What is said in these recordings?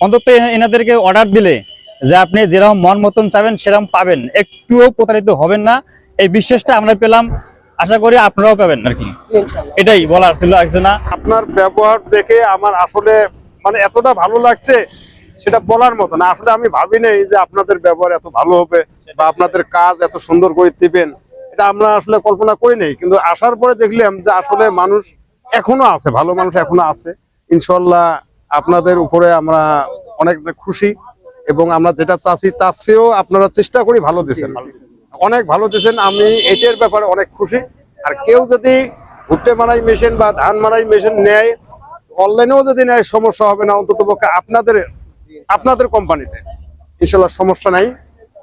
অন্তত এনাদেরকে অর্ডার দিলে যে আপনি যেরকম মন মতন চাবেন সেরকম পাবেন। একটুও প্রতারিত হবেন না। এই বিশ্বাসটা আমরা পেলাম। আশা করি আপনারাও পাবেন আর কি। এটাই বলার ছিল না। আপনার ব্যবহার দেখে আমার আসলে মানে এতটা ভালো লাগছে, সেটা বলার মতো না। আসলে আমি ভাবি নাই যে আপনাদের ব্যবহার এত ভালো হবে বা আপনাদের কাজ এত সুন্দর করে দিবেন। এটা আমরা আসলে কল্পনা করি নাই। কিন্তু আসার পরে দেখলাম যে আসলে মানুষ এখনও আছে, ভালো মানুষ এখনও আছে। ইনশাল্লাহ আপনাদের উপরে আমরা অনেক খুশি এবং আমরা যেটা চাচ্ছি, তার চেয়েও আপনারা চেষ্টা করি ভালো দিচ্ছেন। অনেক ভালো দিচ্ছেন, আমি এটার ব্যাপারে অনেক খুশি। আর কেউ যদি ভুট্টে মারাই মেশিন বা ধান মারাই মেশিন নেয়, অনলাইনেও যদি নেয়, সমস্যা হবে না অন্তত পক্ষে আপনাদের আপনাদের কোম্পানিতে। ইনশাল্লাহ সমস্যা নাই।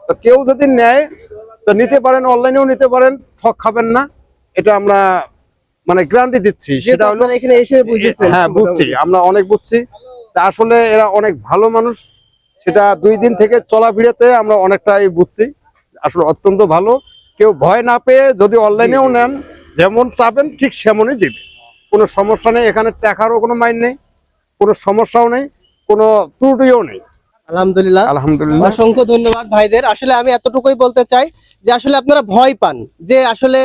তো কেউ যদি নেয়, তো নিতে পারেন, অনলাইনেও নিতে পারেন, ঠক খাবেন না। এটা আমরা মানে গ্যারান্টি দিচ্ছি সেটা হলো এখানে এসে বুঝেছেন হ্যাঁ বুঝছি আমরা অনেক বুঝছি। তা আসলে এরা অনেক ভালো মানুষ সেটা দুই দিন থেকে চলাফেরাতে আমরা অনেকটাই বুঝছি। আসলে অত্যন্ত ভালো। কেউ ভয় না পেয়ে যদি অনলাইনেও নেন যেমন চাবেন ঠিক সেমনই দিবে। কোনো সমস্যা নেই এখানে টাকারও কোনো মাইন নেই কোনো সমস্যাও নেই কোনো ত্রুটিও নেই। আলহামদুলিল্লাহ। আলহামদুলিল্লাহ। অসংখ্য ধন্যবাদ ভাইদের। আসলে আমি এতটুকুই বলতে চাই যে আসলে আপনারা ভয় পান যে আসলে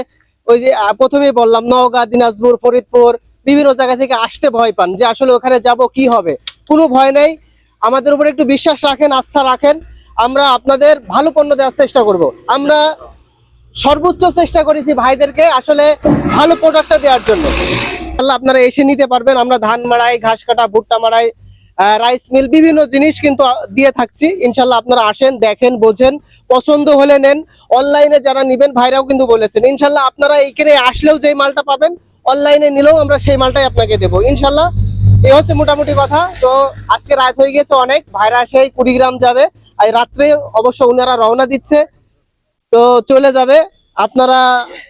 ওই যে আহ, প্রথমেই বললাম নওগাঁ দিনাজপুর ফরিদপুর বিভিন্ন জায়গা থেকে আসতে ভয় পান যে আসলে ওখানে যাব কি হবে। কোনো ভয় নেই। আমাদের উপরে একটু বিশ্বাস রাখেন আস্থা রাখেন। আমরা আপনাদের ভালো পণ্য দেওয়ার চেষ্টা করব। আমরা সর্বোচ্চ চেষ্টা করেছি ভাইদেরকে আসলে ভালো প্রোডাক্টটা দেওয়ার জন্য। আপনারা এসে নিতে পারবেন। আমরা ধান মাড়াই ঘাস কাটা ভুট্টা মাড়াই রাইস মিল বিভিন্ন জিনিস কিন্তু দিয়ে থাকছি। ইনশাল্লাহ আপনারা আসেন, দেখেন, বোঝেন, পছন্দ হলে নেন। অনলাইনে যারা নিবেন, ভাইরাও কিন্তু বলেছেন। ইনশাল্লাহ আপনারা এইখানে আসলেও যে মালটা পাবেন অনলাইনে নিলেও আমরা সেই মালটাই আপনাকে দেবো। ইনশাল্লাহ এই হচ্ছে মোটামুটি কথা। তো আজকে রাত হয়ে গেছে অনেক। ভাইরা সেই কুড়িগ্রাম যাবে। আর রাত্রে অবশ্য ওনারা রওনা দিচ্ছে। তো চলে যাবে। আপনারা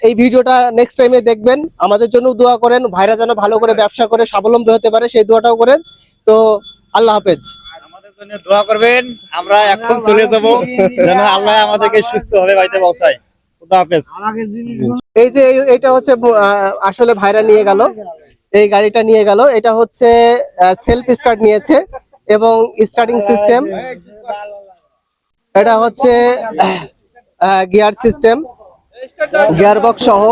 এই ভিডিওটা নেক্সট টাইমে দেখবেন। আমাদের জন্য দোয়া করেন। ভাইরা যেন ভালো করে ব্যবসা করে স্বাবলম্বী হতে পারে, সেই দোয়াটাও করেন। তো আল্লাহ হাফেজ। আমাদের জন্য দোয়া করবেন আমরা এখন চলে যাব। যেন আল্লাহ আমাদেরকে সুস্থ ভাবে বাড়িতে পৌঁছায়। এই যে এটা হচ্ছে আসলে ভাইরা নিয়ে গেল। এই গাড়িটা নিয়ে গেল। এটা হচ্ছে সেলফ স্টার্ট নিয়েছে এবং স্টার্টিং সিস্টেম এটা হচ্ছে গিয়ার সিস্টেম গিয়ার বক্স সহ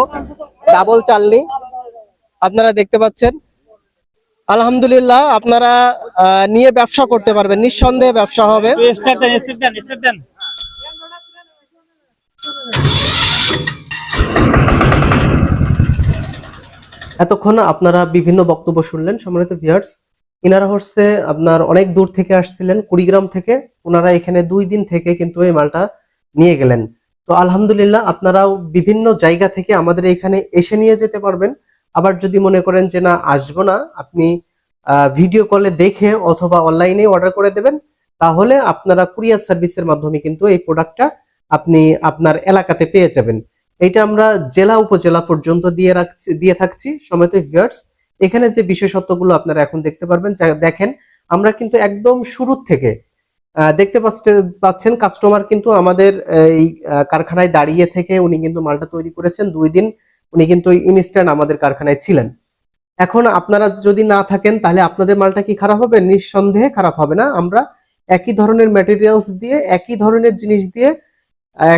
ডাবল চালনি। আপনারা দেখতে পাচ্ছেন। আলহামদুলিল্লাহ আপনারা আহ, নিয়ে ব্যবসা করতে পারবেন নিঃসন্দেহে ব্যবসা হবে। এতক্ষণ আপনারা বিভিন্ন বক্তব্য শুনলেন সম্মানিত ভিয়ার্স ইনারা হচ্ছে আপনার অনেক দূর থেকে আসছিলেন কুড়িগ্রাম থেকে। ওনারা এখানে দুই দিন থেকে কিন্তু এই মালটা নিয়ে গেলেন। তো আলহামদুলিল্লাহ আপনারাও বিভিন্ন জায়গা থেকে আমাদের এখানে এসে নিয়ে যেতে পারবেন। আবার যদি মনে করেন যে না, আসব না, আপনি ভিডিও কলে দেখে অথবা অনলাইনে অর্ডার করে দেবেন, তাহলে আপনারা কুরিয়ার সার্ভিসের মাধ্যমে কিন্তু এই প্রোডাক্টটা আপনি আপনার এলাকাতে পেয়ে যাবেন। এটা আমরা জেলা উপজেলা পর্যন্ত দিয়ে রাখছি, দিয়ে থাকছি সময়ত ভিউয়ার্স এখানে যে বিশেষত্বগুলো আপনারা এখন দেখতে পারবেন দেখেন, আমরা কিন্তু একদম শুরুর থেকে দেখতে পাচ্ছে- পাচ্ছেন কাস্টমার কিন্তু আমাদের, এই কারখানায় দাঁড়িয়ে থেকে উনি কিন্তু মালটা তৈরি করেছেন। দুই দিন উনি কিন্তু ইনস্ট্যান্ট আমাদের কারখানায় ছিলেন। এখন আপনারা যদি না থাকেন, তাহলে আপনাদের মালটা কি খারাপ হবে? নিঃসন্দেহে খারাপ হবে না। আমরা একই ধরনের ম্যাটেরিয়ালস দিয়ে, একই ধরনের জিনিস দিয়ে,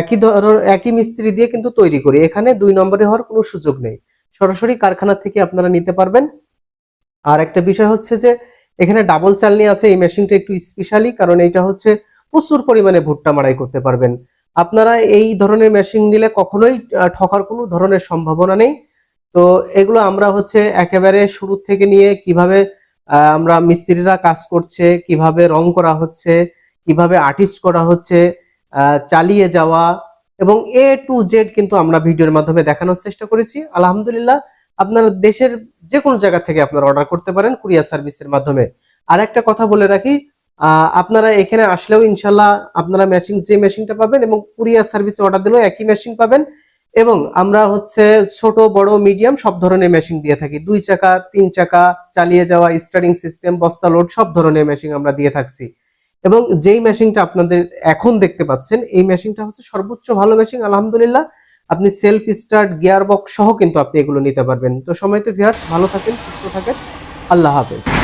একই ধরনের, একই মিস্ত্রি দিয়ে কিন্তু তৈরি করি। এখানে দুই নম্বরে হওয়ার কোনো সুযোগ নেই। সরাসরি কারখানা থেকে আপনারা নিতে পারবেন। আর একটা বিষয় হচ্ছে যে, এখানে ডাবল চালনি আছে, এই মেশিনটা একটু স্পেশালি কারণ এটা হচ্ছে প্রচুর পরিমাণে ভুট্টা মারাই করতে পারবেন। আপনারা এই ধরনের মেশিন নিলে কখনোই ঠকার কোনো ধরনের সম্ভাবনা নেই। তো এগুলো আমরা হচ্ছে একেবারে শুরু থেকে নিয়ে কীভাবে আমরা মিস্ত্রিরা কাজ করছে, কীভাবে রং করা হচ্ছে, কীভাবে আর্টিস্ট করা হচ্ছে চালিয়ে যাওয়া এবং এ টু জেড কিন্তু আমরা ভিডিওর মাধ্যমে দেখানোর চেষ্টা করেছি। আলহামদুলিল্লাহ, আপনার দেশের যে কোনো জায়গা থেকে আপনারা অর্ডার করতে পারেন কুরিয়ার সার্ভিসের মাধ্যমে। আর একটা কথা বলে রাখি আপনারা এখানে আসলেও ইনশাল্লাহ আপনারা মেশিন যে মেশিনটা পাবেন এবং কুরিয়ার সার্ভিসে অর্ডার দিলেও একই মেশিন পাবেন। এবং আমরা হচ্ছে ছোট, বড় মিডিয়াম সব ধরনের মেশিন দিয়ে থাকি। দুই চাকা, তিন চাকা, চালিয়ে যাওয়া স্টার্টিং সিস্টেম বস্তা লোড সব ধরনের মেশিন আমরা দিয়ে থাকছি। এবং যেই মেশিনটা আপনাদের এখন দেখতে পাচ্ছেন, এই মেশিনটা হচ্ছে সর্বোচ্চ ভালো মেশিন আলহামদুলিল্লাহ। আপনি সেলফ স্টার্ট গিয়ার বক্স সহ কিন্তু আপনি এগুলো নিতে পারবেন। তো সময় তো ভিউয়ার্স ভালো থাকেন, সুস্থ থাকেন। আল্লাহ হাফেজ।